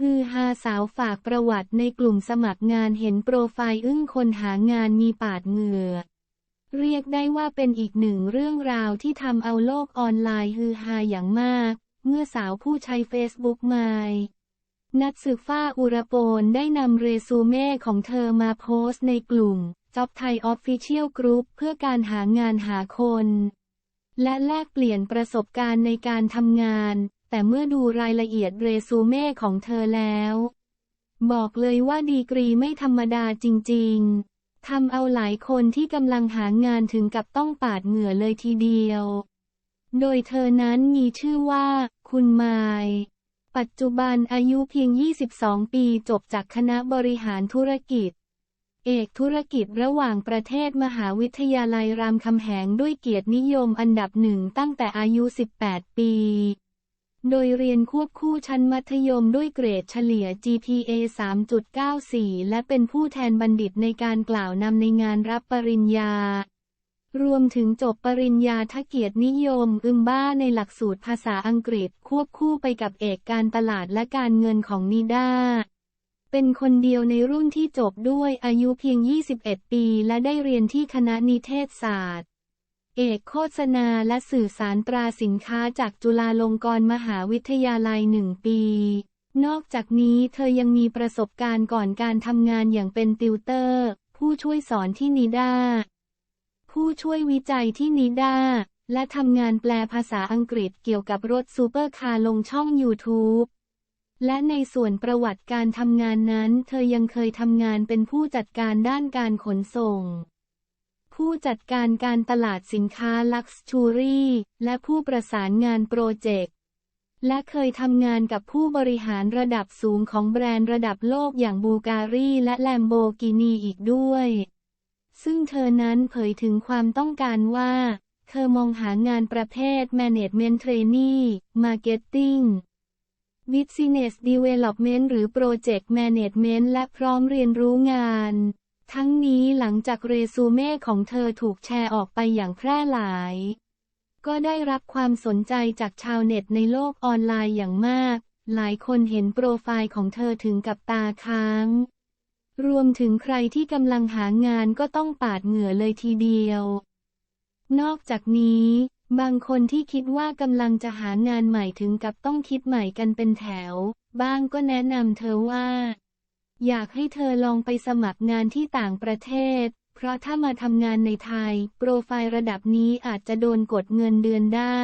ฮือฮาสาวฝากประวัติในกลุ่มสมัครงานเห็นโปรไฟล์อึ้งคนหางานมีปาดเหงื่อ เรียกได้ว่าเป็นอีกหนึ่งเรื่องราวที่ทำเอาโลกออนไลน์ฮือฮาอย่างมาก เมื่อสาวผู้ใช้เฟซบุ๊กมายนัดสึกฟ้าอุรโปนได้นำเรซูเม่ของเธอมาโพสต์ในกลุ่ม Job Thai Official Group เพื่อการหางานหาคน และแลกเปลี่ยนประสบการณ์ในการทำงาน แต่เมื่อดูรายละเอียดเรซูเม่ของเธอแล้ว บอกเลยว่าดีกรีไม่ธรรมดาจริง ๆ ทำเอาหลายคนที่กำลังหางานถึงกับต้องปาดเหงื่อเลยทีเดียว โดยเธอนั้นมีชื่อว่า คุณไมายปัจจุบันอายุเพียง 22 ปีจบจากคณะบริหารธุรกิจ เอกธุรกิจระหว่างประเทศมหาวิทยาลัยรามคำแหงด้วยเกียรตินิยมอันดับหนึ่งตั้งแต่อายุ 18 ปี โดยเรียนควบคู่ชั้นมัธยมด้วยเกรดเฉลี่ย GPA 3.94 และเป็นผู้แทนบัณฑิตในการกล่าวนำในงานรับปริญญา รวมถึงจบปริญญาทเกียรตินิยม อึมบ้าในหลักสูตรภาษาอังกฤษควบคู่ไปกับเอกการตลาดและการเงินของนิด้าเป็นคนเดียวในรุ่นที่จบด้วยอายุเพียง 21 ปี และได้เรียนที่คณะนิเทศศาสตร์ เอกโฆษณาและสื่อสารตราสินค้าจากจุฬาลงกรณ์มหาวิทยาลัยหนึ่งปี นอกจากนี้เธอยังมีประสบการณ์ก่อนการทำงานอย่างเป็นติวเตอร์ ผู้ช่วยสอนที่นิด้า ผู้ช่วยวิจัยที่นิด้า และทำงานแปลภาษาอังกฤษเกี่ยวกับรถซูเปอร์คาร์ลงช่อง YouTube และในส่วนประวัติการทำงานนั้น เธอยังเคยทำงานเป็นผู้จัดการด้านการขนส่ง ผู้จัดการการตลาดสินค้าลักซ์ชูรี่และผู้ประสานงานโปรเจกต์ และเคยทำงานกับผู้บริหารระดับสูงของแบรนด์ระดับโลกอย่างบูการีและแลมโบกินีอีกด้วย ซึ่งเธอนั้นเผยถึงความต้องการว่า เธอมองหางานประเภท Management Trainee Marketing Business Development หรือ Project Management และพร้อมเรียนรู้งาน ทั้งนี้หลังจากเรซูเม่ของเธอถูกแชร์ออกไปอย่างแพร่หลาย ก็ได้รับความสนใจจากชาวเน็ตในโลกออนไลน์อย่างมาก หลายคนเห็นโปรไฟล์ของเธอถึงกับตาค้าง รวมถึงใครที่กำลังหางานก็ต้องปาดเหงื่อเลยทีเดียว นอกจากนี้ บางคนที่คิดว่ากำลังจะหางานใหม่ถึงกับต้องคิดใหม่กันเป็นแถว บ้างก็แนะนำเธอว่า อยากให้เธอลองไปสมัครงานที่ต่างประเทศ เพราะถ้ามาทำงานในไทย โปรไฟล์ระดับนี้อาจจะโดนกดเงินเดือนได้